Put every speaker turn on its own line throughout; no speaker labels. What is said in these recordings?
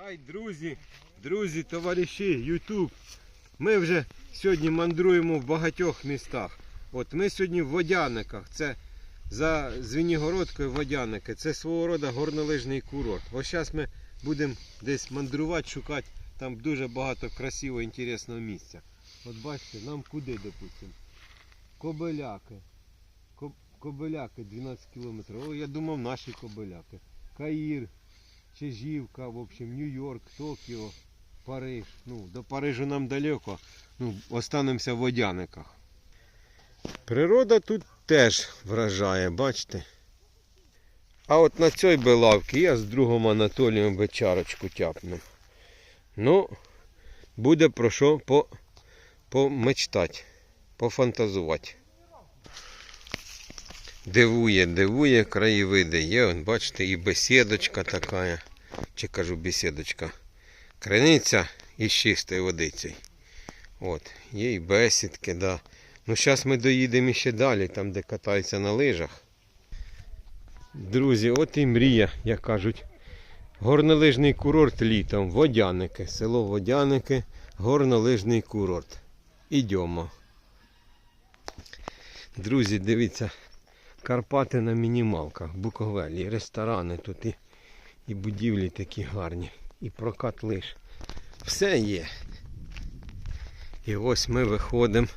Хай, друзі, друзі, товариші, Ютуб. Ми вже сьогодні мандруємо в багатьох містах. От ми сьогодні в Водяниках. Це за Звенігородкою Водяники. Це свого роду горнолижний курорт. Ось зараз ми будемо десь мандрувати, шукати. Там дуже багато красивого, інтересного місця. От бачите, нам куди, допустимо? Кобиляки. Ко- Кобиляки 12 кілометрів. О, я думав наші кобиляки. Каїр, Чижівка, в общем, Нью-Йорк, Токіо, Париж. Ну, до Парижу нам далеко. Ну, останемося в водяниках. Природа тут теж вражає, бачите? А от на цій лавці я з другом Анатолієм би чарочку тяпнув. Ну, буде про що по, помечтати, пофантазувати. Дивує, дивує краєвиди. Є, бачите, і бесідочка така. Чи кажу бесідочка. Криниця із чистою водицею. От, є і бесідки, да. Ну, зараз ми доїдемо ще далі, там, де катаються на лижах. Друзі, от і мрія, як кажуть. Горнолижний курорт літом. Водяники. Село Водяники, горнолижний курорт. Ідемо. Друзі, дивіться. Карпати на мінімалках, Буковелі, ресторани тут і, і будівлі такі гарні, і прокат лиш. Все є. І ось ми виходимо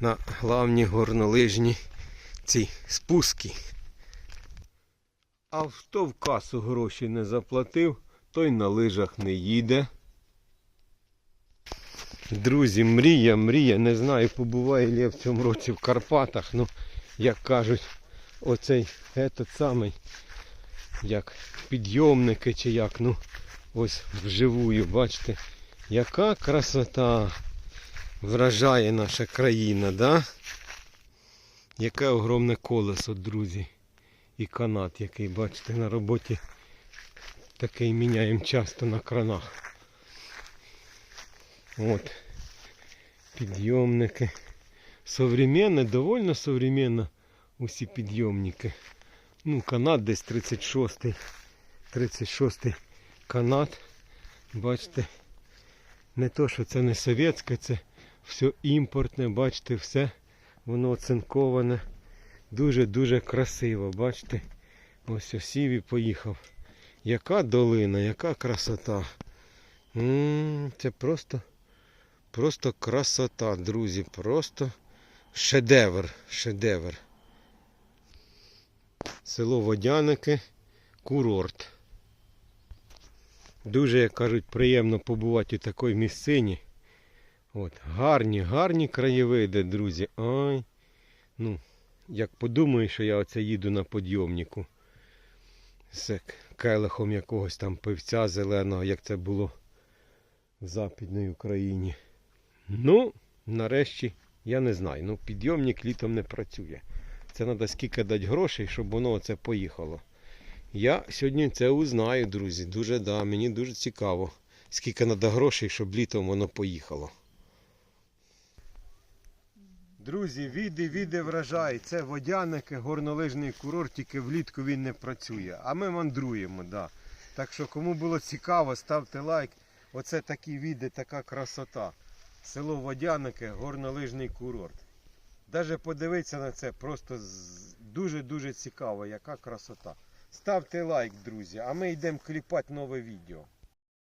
на главні горнолижні ці спуски. А хто в касу гроші не заплатив, той на лижах не їде. Друзі, мрія, мрія, не знаю, побуваю ли я в цьому році в Карпатах, ну, як кажуть, оцей этот самий, як підйомники чи як, ну, ось вживую, бачите, яка красота вражає наша країна, да? Яке огромне колесо, друзі. І канат, який, бачите, на роботі такий міняємо часто на кранах. От. Підйомники. Современно, довольно современно усі підйомники. Ну, канат десь 36 36 канат. Бачите, не то, що це не совєтське, це все імпортне, бачите, все воно оцинковане. Дуже-дуже красиво, бачите? Ось осів і поїхав. Яка долина, яка красота. М, Це просто, просто красота, друзі. Просто шедевр, шедевр. Село Водяники, курорт. Дуже, як кажуть, приємно побувати у такій місцині. От, гарні, гарні краєвиди, друзі. Ой. Ну, як подумаю, що я оце їду на підйомнику з келихом якогось там пивця зеленого, як це було в Западній Україні. Ну, нарешті, я не знаю. Ну, підйомник літом не працює. Це треба скільки дати грошей, щоб воно оце поїхало. Я сьогодні це узнаю, друзі. Дуже да, мені дуже цікаво, скільки треба грошей, щоб літом воно поїхало. Друзі, віди, віди вражай. Це водяники, горнолижний курорт, тільки влітку він не працює. А ми мандруємо, да. Так що, кому було цікаво, ставте лайк. Оце такі віди, така красота. Село Водяники, горнолижний курорт. Даже подивитися на це просто дуже-дуже цікаво, яка красота. Ставте лайк, друзі, а ми йдемо кліпати нове відео.